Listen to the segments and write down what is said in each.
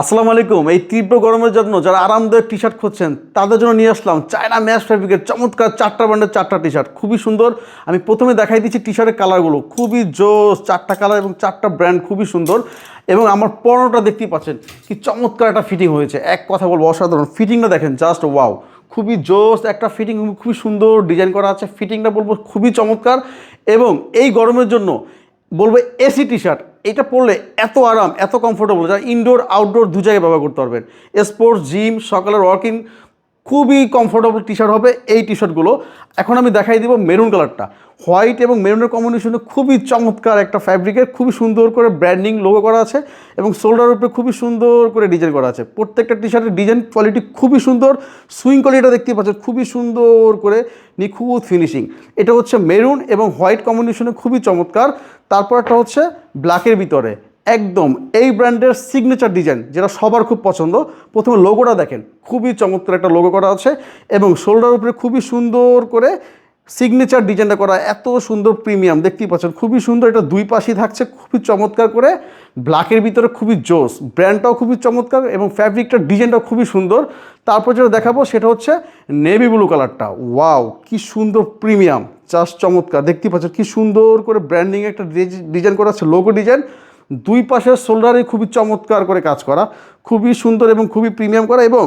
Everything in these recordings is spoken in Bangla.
আসসালামু আলাইকুম। এই তীব্র গরমের জন্য যারা আরামদায়ক টি শার্ট খুঁজছেন, তাদের জন্য নিয়ে আসলাম চায়না ম্যাশ ফ্যাব্রিকের চমৎকার চারটা ব্র্যান্ডের চারটা টি শার্ট খুবই সুন্দর। আমি প্রথমে দেখাই দিচ্ছি টি শার্টের কালারগুলো খুবই জোস, চারটা কালার এবং চারটা ব্র্যান্ড খুবই সুন্দর। এবং আমার পরনটা দেখতেই পাচ্ছেন কি চমৎকার একটা ফিটিং হয়েছে। এক কথা বলব, অসাধারণ। ফিটিংটা দেখেন জাস্ট ওয়াও খুবই জোস একটা ফিটিং খুবই সুন্দর ডিজাইন করা আছে। ফিটিংটা বলব খুবই চমৎকার। এবং এই গরমের জন্য বলব এসি টি শার্ট এটা পরলে এত আরাম, এত কমফোর্টেবল যারা ইনডোর আউটডোর দু জায়গায় ব্যবহার করতে পারবেন। স্পোর্টস জিম সকালের ওয়ার্কিং খুবই কমফোর্টেবল টি শার্ট হবে এই টি শার্টগুলো এখন আমি দেখাই দিব মেরুন কালারটা হোয়াইট এবং মেরুনের কম্বিনেশনে খুবই চমৎকার একটা ফ্যাব্রিকের খুবই সুন্দর করে ব্র্যান্ডিং লোগো করা আছে এবং শোল্ডার উপরে খুবই সুন্দর করে ডিজাইন করা আছে। প্রত্যেকটা টি শার্টের ডিজাইন কোয়ালিটি খুবই সুন্দর সুইং কোয়ালিটিটা দেখতে পাচ্ছেন, খুবই সুন্দর করে নিখুঁত ফিনিশিং এটা হচ্ছে মেরুন এবং হোয়াইট কম্বিনেশনে খুবই চমৎকার। তারপর একটা হচ্ছে ব্ল্যাকের ভিতরে। একদম এই ব্র্যান্ডের সিগনেচার ডিজাইন যেটা সবার খুব পছন্দ। প্রথমে লোগোটা দেখেন, খুবই চমৎকার একটা লোগো করা আছে এবং শোল্ডার উপরে খুবই সুন্দর করে সিগনেচার ডিজাইনটা করা, এত সুন্দর প্রিমিয়াম দেখতেই পাচ্ছেন, খুবই সুন্দর, এটা দুই পাশেই থাকছে, খুবই চমৎকার করে। ব্ল্যাকের ভিতরে খুবই জোস ব্র্যান্ডটাও খুবই চমৎকার এবং ফ্যাব্রিকটার ডিজাইনটাও খুবই সুন্দর। তারপর যেটা দেখাবো, সেটা হচ্ছে নেভি ব্লু কালারটা ওয়াও কি সুন্দর প্রিমিয়াম জাস্ট চমৎকার, দেখতেই পাচ্ছেন, কি সুন্দর করে ব্র্যান্ডিং একটা ডিজাইন করা আছে লোগো ডিজাইন দুই পাশের শোল্ডারে খুবই চমৎকার করে কাজ করা, খুবই সুন্দর এবং খুবই প্রিমিয়াম করা এবং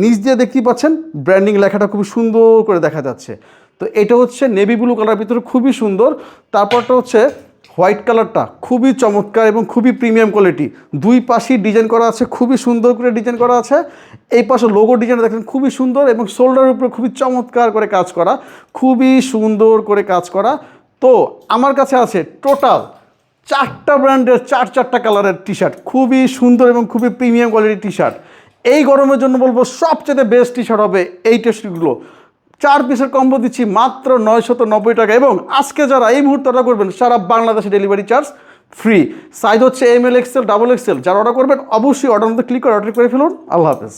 নিচ দিয়ে দেখতেই পাচ্ছেন ব্র্যান্ডিং লেখাটা খুবই সুন্দর করে দেখা যাচ্ছে। তো এটা হচ্ছে নেভি ব্লু কালার ভিতরে খুবই সুন্দর, তারপরটা হচ্ছে হোয়াইট কালারটা খুবই চমৎকার এবং খুবই প্রিমিয়াম কোয়ালিটি দুই পাশেই ডিজাইন করা আছে, খুবই সুন্দর করে ডিজাইন করা আছে। এই পাশে লোগো ডিজাইন দেখেন খুবই সুন্দর এবং শোল্ডারের উপরে খুবই চমৎকার করে কাজ করা, খুবই সুন্দর করে কাজ করা। তো আমার কাছে আছে টোটাল চারটা ব্র্যান্ডের চার চারটা কালারের টি শার্ট খুবই সুন্দর এবং খুবই প্রিমিয়াম কোয়ালিটির টি শার্ট এই গরমের জন্য বলব সবচেয়ে বেস্ট টি শার্ট হবে এই টেস্টগুলো চার পিসের কম্বো দিচ্ছি মাত্র নয়শত নব্বই টাকা এবং আজকে যারা এই মুহূর্তে অর্ডার করবেন, সারা বাংলাদেশে ডেলিভারি চার্জ ফ্রি সাইজ হচ্ছে M L XL double XL যারা অর্ডার করবেন, অবশ্যই অর্ডার মধ্যে ক্লিক করে অর্ডার করে ফেলুন। আল্লাহ হাফেজ।